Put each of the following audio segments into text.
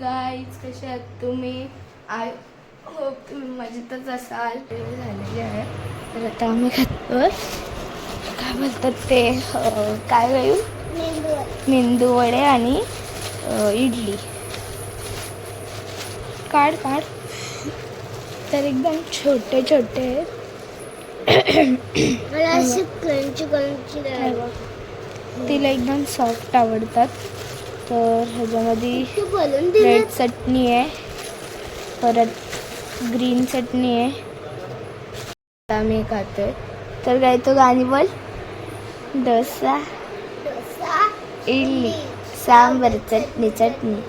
Guys कसे आहात तुम्ही? आय होप तुम्ही मजेतच असाल. झालेली आहे. तर आता आम्ही खातो काय बोलतात ते? काय गाईल मेंदू वडे. आणि इडली. काढ काढ. तर एकदम छोटे छोटे. मला अशी क्रंची क्रंची. तिला एकदम सॉफ्ट आवडतात. तर ह्याच्यामध्ये रेड चटणी आहे. परत ग्रीन चटणी आहे. आम्ही खातोय. तर काय तो गाणी बोल. डोसा. डोसा इडली. सांबर चटणी चटणी.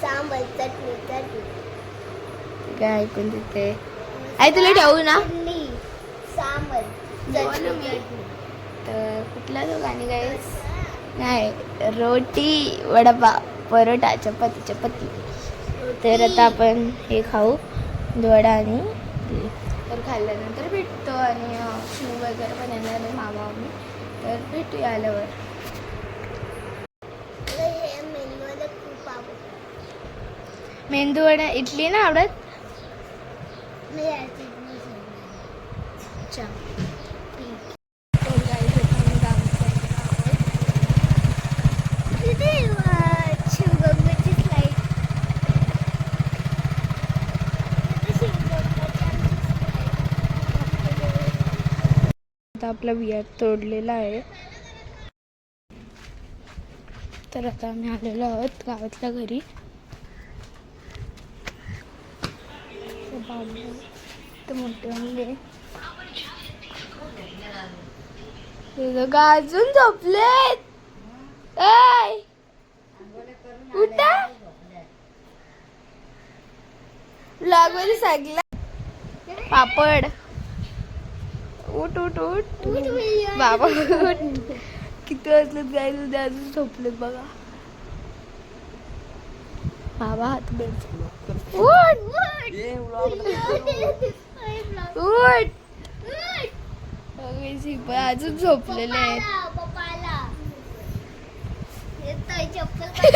सांबर चटणी चटणी. काय ऐकून तिथे आई तुला ठेवू ना? सांबर तर कुठला तो गाणी काय नाही रोटी वडापाव परोटा चपाती चपाती. तर आता आपण हे खाऊ वडा आणि तर खाल्ल्यानंतर भेटतो आणि अं, शिव वगैरे पण येणार आहे मामा आम्ही. तर भेटूया आल्यावर. हे खूप मेंदू वडा इडली ना आवडत अच्छा तर guys, आता आम्ही काम करणार आहोत. तिथे अं, शिवगंगेची slide. तिथे शिवगंगेची slide. आता आपला बियार तोडलेला आहे. तर आता आम्ही आलेलो आहोत गावातल्या घरी. तर मोठे वांगे हे झोपलेत. उठा. सांगला पापड. उठ उठ उठ. बाबा. किती वाजलेत गाय उद्या अजून झोपलेत बघा. बाबा हात उठ उठ. अजून झोपलेले आहेत.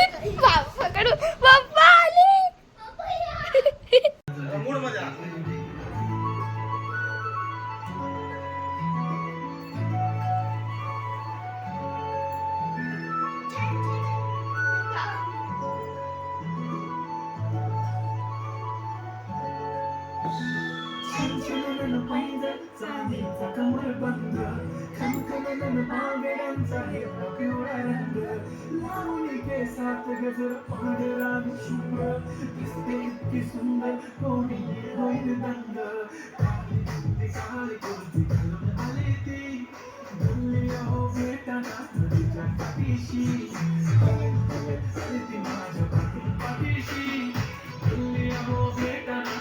खनखनन बांगड्यांचा हिरवा पिवळा रंग लावणी केसात गजर पांढरा शुभ्र दिसते इतकी सुंदर कोणी होईल दंग काळी ती गल्ली अहो भेटाना ती माझ्या पाठीशी गल्ली अहो भेटाना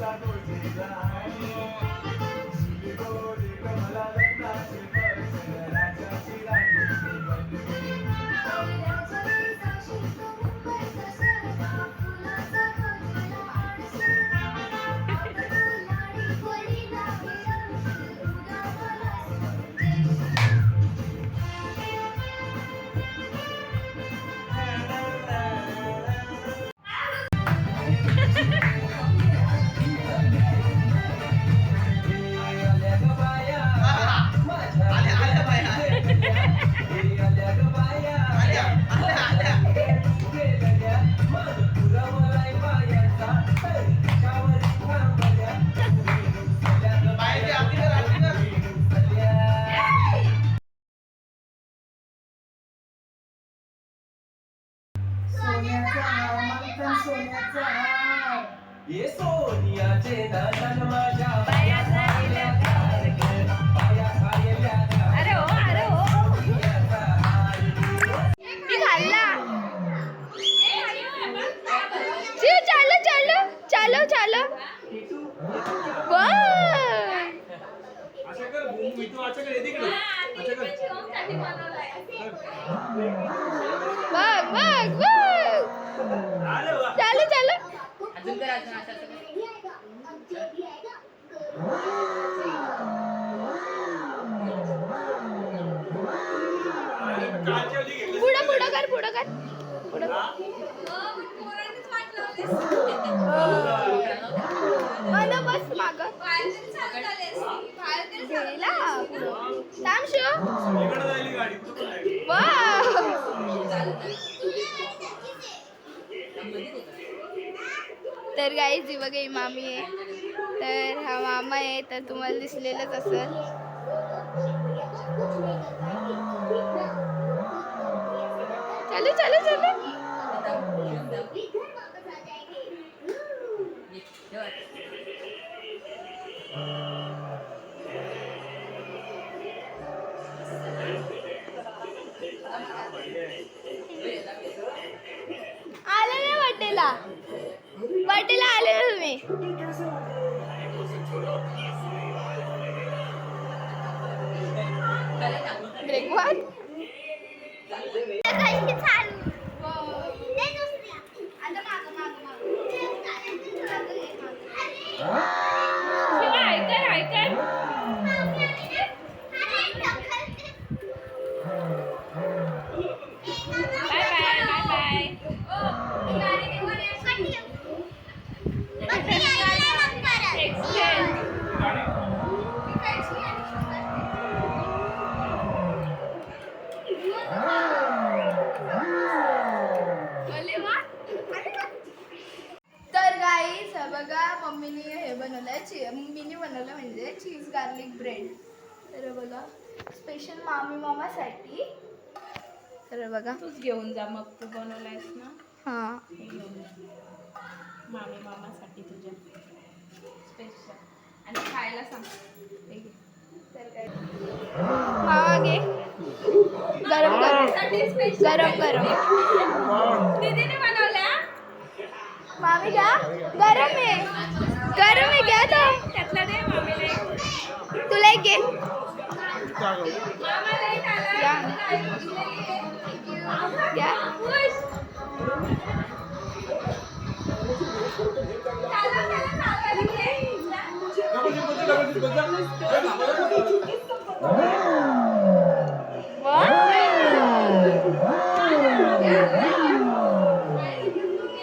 I know it's बघ बघ बघ चालो चालो पुढं पुढं कर पुढं कर. पुढं. मला बस माग. गेला? थांब शिव. वाह! तर गाईज जी बघा मामी आहे. तर हा मामा आहे तर तुम्हाला दिसलेलंच असेल. चालू चालू चालू. आले ना वाटेला. वाटेला आले ना तुम्ही. ब्रेकफास्ट काही चालू ते दुसरी. आता मागं मागं मागं ते चालायचं चालू आहे. शिवा, ऐकर ऐकर मामी आली ना? अरे, ढकलते. बाय बाय बाय बाय मग मी आईला मग परत. एक्सप्लेन तर गाईस बघा मम्मीने हे बनवलंय ची मम्मीने बनवलं म्हणजे चीज गार्लिक ब्रेड. तर बघा स्पेशल मामी मामासाठी. तर बघा. तूच घेऊन जा मग तू बनवलायस ना. हां. मामी मामासाठी तुझ्या. स्पेशल आणि खायला सांग. तर काय? गरम गरम गरम गरम दीदीने बनवल्या मामी घ्या गरम आहे. गरम आहे घ्या तो. त्यातला दे मामीला एक. तुला एक घे. मामाला एक आला. घ्या घ्या चाला, चाला, चालवायला घे.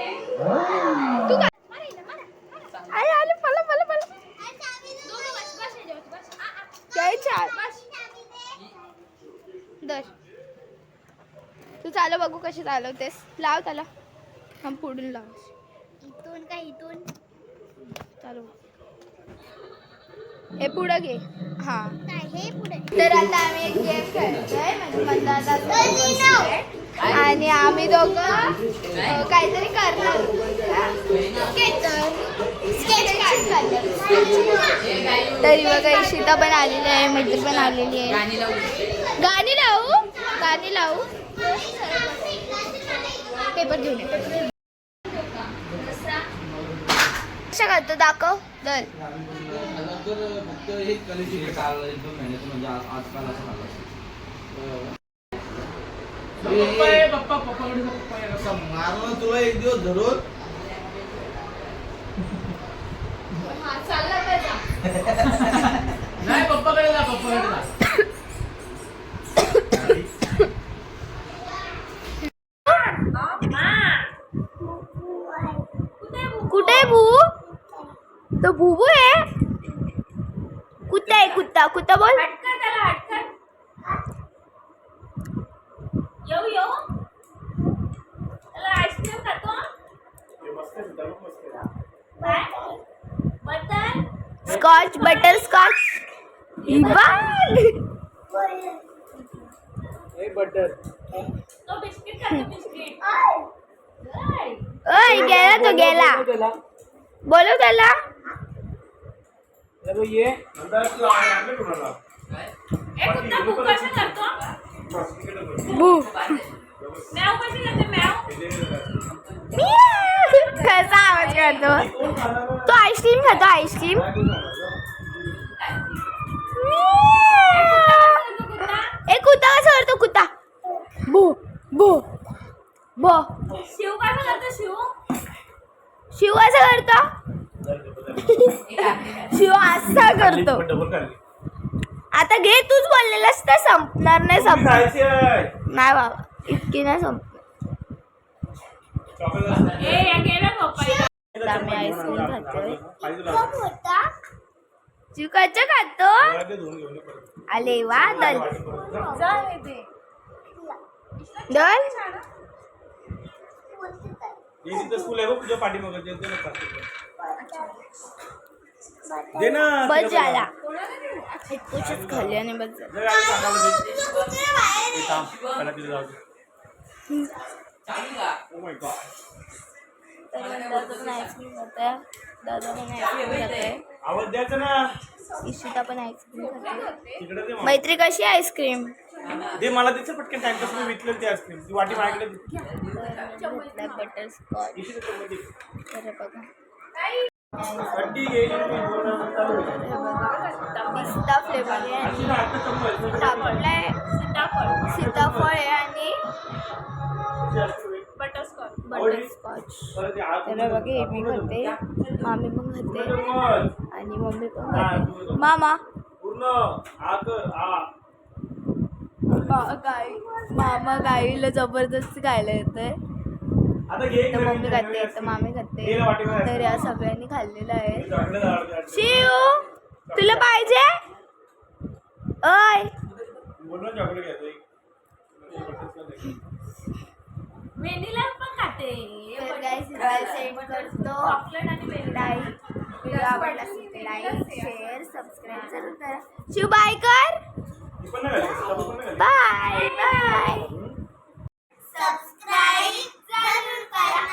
तू काय आई आले मला मला मला घ्यायच्या दर. तू चालव बघू कशी चालवतेस. लाव त्याला. हा पुढून लाव. इथून का इथून? चालव. हे पुढं घे. हा. हे पुढे तर आता आम्ही एक गेम खेळतोय म्हणजे आणि आम्ही दोघं काहीतरी करणार तरी बघा इशिता पण आलेली आहे मैत्री पण आलेली आहे. गाणी लावू? गाणी लावू? पेपर घेऊन ये. कशा दाखव. दल म्हणजे मारलं तुला एक दिवस धरून? नाही पप्पाकडे जा पप्पाकडे जा. कुत्ता कुत्ता बोल. हटकर त्याला हटकर येऊ येऊ. त्याला आईस्क्रीम खातो. काय? Butter? Scotch butter scotch butter तो बिस्किट खातो बिस्किट. काय? ओ गेला तो गेला. त्याला. ए कुत्ता तू कसं आवाज करतो तो आईस्क्रीम खातो आईस्क्रीम. ए कुत्ता कसा करतो कुत्ता? बो बो बो शिव कसं करतो शिव? शिव कसा करतो? शिव असा करतो. आता घे तूच बोललेलास तर संपणार नाही संपणार. नाही बाबा इतकी नाही संपणार. आम्ही आईस्क्रीम खातोय. खातो? आले वा दल. दल? स्कूल आहे बघ तुझ्या पाठीमागं दे दे ना plastic वर. दे ना बस झाला कुठेच खाल्ली आणि बस झाला दे आता सांगायला दे. हे थांब, पहिला तिथे जाऊ दे. Oh my God. तर दादा पण आईस्क्रीम खाते दादा पण आईस्क्रीम खाते आवाज द्यायचा ना इशिता पण आईस्क्रीम खाते. मैत्री कशी आहे आईस्क्रीम दे मला तिचं पटकन टाइमपास मी विकलं ते आईस्क्रीम ती वाटी माझ्याकडे दे. घेतलाय बटर स्कॉच इथे दे, मध्ये. तर बघा बोलणं चालू आहे. पिस्ता फ्लेवर आहे आणि. टाकलाय सीताफळ आहे आणि असते. बटरस्कॉच बटर स्कॉच परत ते आत- तर बघा हे मी खाते मामी पण खाते चम्मच. आणि मम्मी पण मामा. गाई. मामा गाईला जबरदस्ती खायला येतंय. आता घे तर मम्मी खाते तर मामी खाते. तर या सगळ्यांनी खाल्लेलं आहे. शिव तुला पाहिजे? अय पण खाते. करतो. चॉकलेट आणि व्हिडिओ आवडला लाईक शेअर सबस्क्राईब जरूर करा. Shiv bye bye bye subscribe जरूर करा.